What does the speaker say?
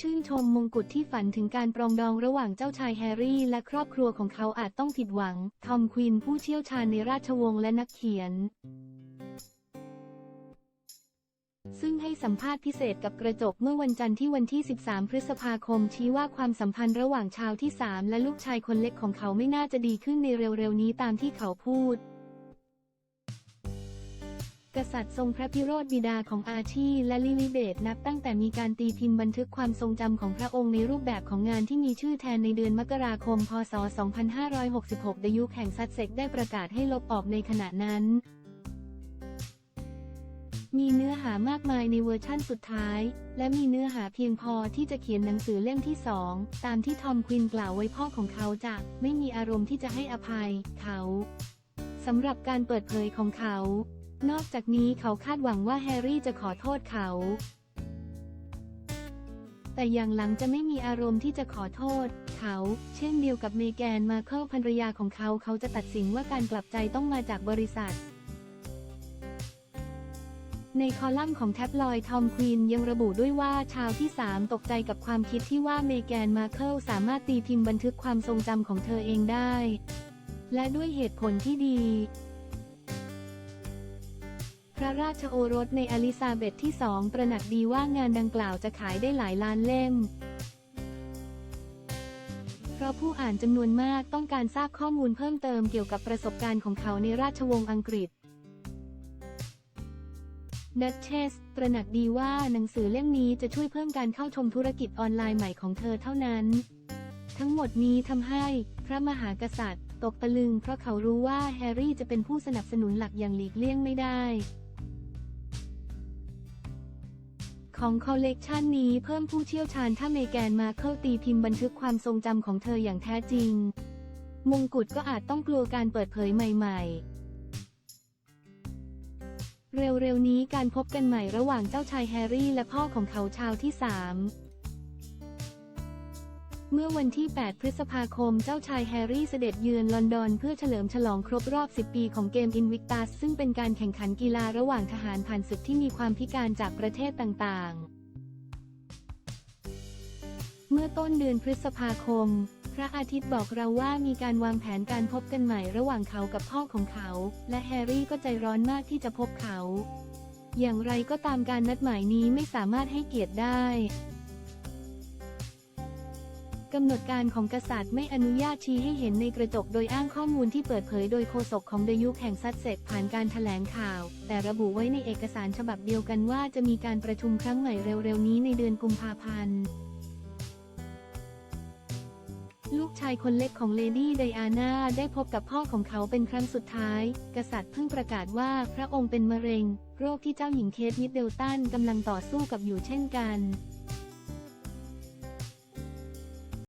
ชื่นชมมงกุฎที่ฝันถึงการปรองดองระหว่างเจ้าชายแฮร์รี่และครอบครัวของเขาอาจต้องผิดหวัง ทอมควินผู้เชี่ยวชาญในราชวงศ์และนักเขียน ซึ่งให้สัมภาษณ์พิเศษกับกระจกเมื่อวันจันทร์ที่วันที่ 13 พฤษภาคม ชี้ว่าความสัมพันธ์ระหว่างชาวที่ 3 และลูกชายคนเล็กของเขาไม่น่าจะดีขึ้นในเร็วๆนี้ตามที่เขาพูด กษัตริย์ทรงพระพิโรธบิดาของอาชีและลิลิเบตนับตั้งแต่มีการตีพิมพ์บันทึกความทรงจำของพระองค์ในรูปแบบของงานที่มีชื่อแทนในเดือนมกราคม พศ 2566 ดยุคแห่งซัตเซ็กได้ประกาศให้ลบออกในขณะนั้น มีเนื้อหามากมายในเวอร์ชั่นสุดท้าย และมีเนื้อหาเพียงพอที่จะเขียนหนังสือเล่มที่สองตามที่ทอมควินกล่าวไว้พ่อของเขาจะไม่มีอารมณ์ที่จะให้อภัย เขาสำหรับการเปิดเผยของเขา นอกจากนี้เขาคาดหวังว่าแฮร์รี่จะขอโทษเขา แต่อย่างหลังจะไม่มีอารมณ์ที่จะขอโทษ เขา เช่นเดียวกับเมแกนมาเคิลภรรยาของเขาเขาจะตัดสินว่าการกลับใจต้องมาจากบริษัทในคอลัมน์ของแท็บลอยด์ทอมควีนยังระบุด้วยว่าชาวที่ 3 ตกใจกับความคิดที่ว่าเมแกนมาเคิลสามารถตีพิมพ์บันทึกความทรงจำของเธอเองได้ และด้วยเหตุผลที่ดี พระราชโอรสในอลิซาเบธที่สองตระหนักดีว่างานดังกล่าวจะขายได้หลายล้านเล่ม เพราะผู้อ่านจำนวนมากต้องการทราบข้อมูลเพิ่มเติมเกี่ยวกับประสบการณ์ของเขาในราชวงศ์อังกฤษดัชเชสตระหนักดีว่าหนังสือเล่มนี้จะช่วยเพิ่มการเข้าชมธุรกิจออนไลน์ใหม่ของเธอเท่านั้น ทั้งหมดนี้ทำให้พระมหากษัตริย์ ตกตะลึงเพราะเขารู้ว่าแฮร์รี่จะเป็นผู้สนับสนุนหลักอย่างหลีกเลี่ยงไม่ได้ ของคอลเลกชันนี้เพิ่มผู้เชี่ยวชาญถ้าเมแกนมาเข้าตีพิมพ์บันทึกความทรงจำของเธออย่างแท้จริง มงกุฎก็อาจต้องกลัวการเปิดเผยใหม่ ๆเร็วๆนี้การพบกันใหม่ระหว่างเจ้าชายแฮร์รี่และพ่อของเขาชาวที่3 เมื่อวันที่ 8 พฤษภาคม เจ้าชายแฮร์รี่เสด็จเยือนลอนดอนเพื่อเฉลิมฉลองครบรอบ 10 ปีของเกมอินวิกตัสซึ่งเป็นการแข่งขันกีฬาระหว่างทหารผ่านศึกที่มีความพิการจากประเทศต่างๆ เมื่อต้นเดือนพฤษภาคม พระอาทิตย์บอกเราว่ามีการวางแผนการพบกันใหม่ระหว่างเขากับพ่อของเขา และแฮร์รี่ก็ใจร้อนมากที่จะพบเขา อย่างไรก็ตามการนัดหมายนี้ไม่สามารถให้เกียรติได้ กำหนดการของกษัตริย์ไม่อนุญาตชี้ให้เห็นในกระจกโดยอ้างข้อมูลที่เปิดเผยโดยโฆษกของเดยุคแห่งซัตเซ็กผ่านการถแถลงข่าว แต่ระบุไว้ในเอกสารฉบับเดียวกันว่าจะมีการประชุมครั้งใหม่เร็วๆนี้ในเดือนกุมภาพันธ์ลูกชายคนเล็กของเลดี้ไดอาน่าได้พบกับพ่อของเขาเป็นครั้งสุดท้าย กษัตริย์เพิ่งประกาศว่าพระองค์เป็นมะเร็ง โรคที่เจ้าหญิงเคทมิดเดลตันกำลังต่อสู้กับอยู่เช่นกัน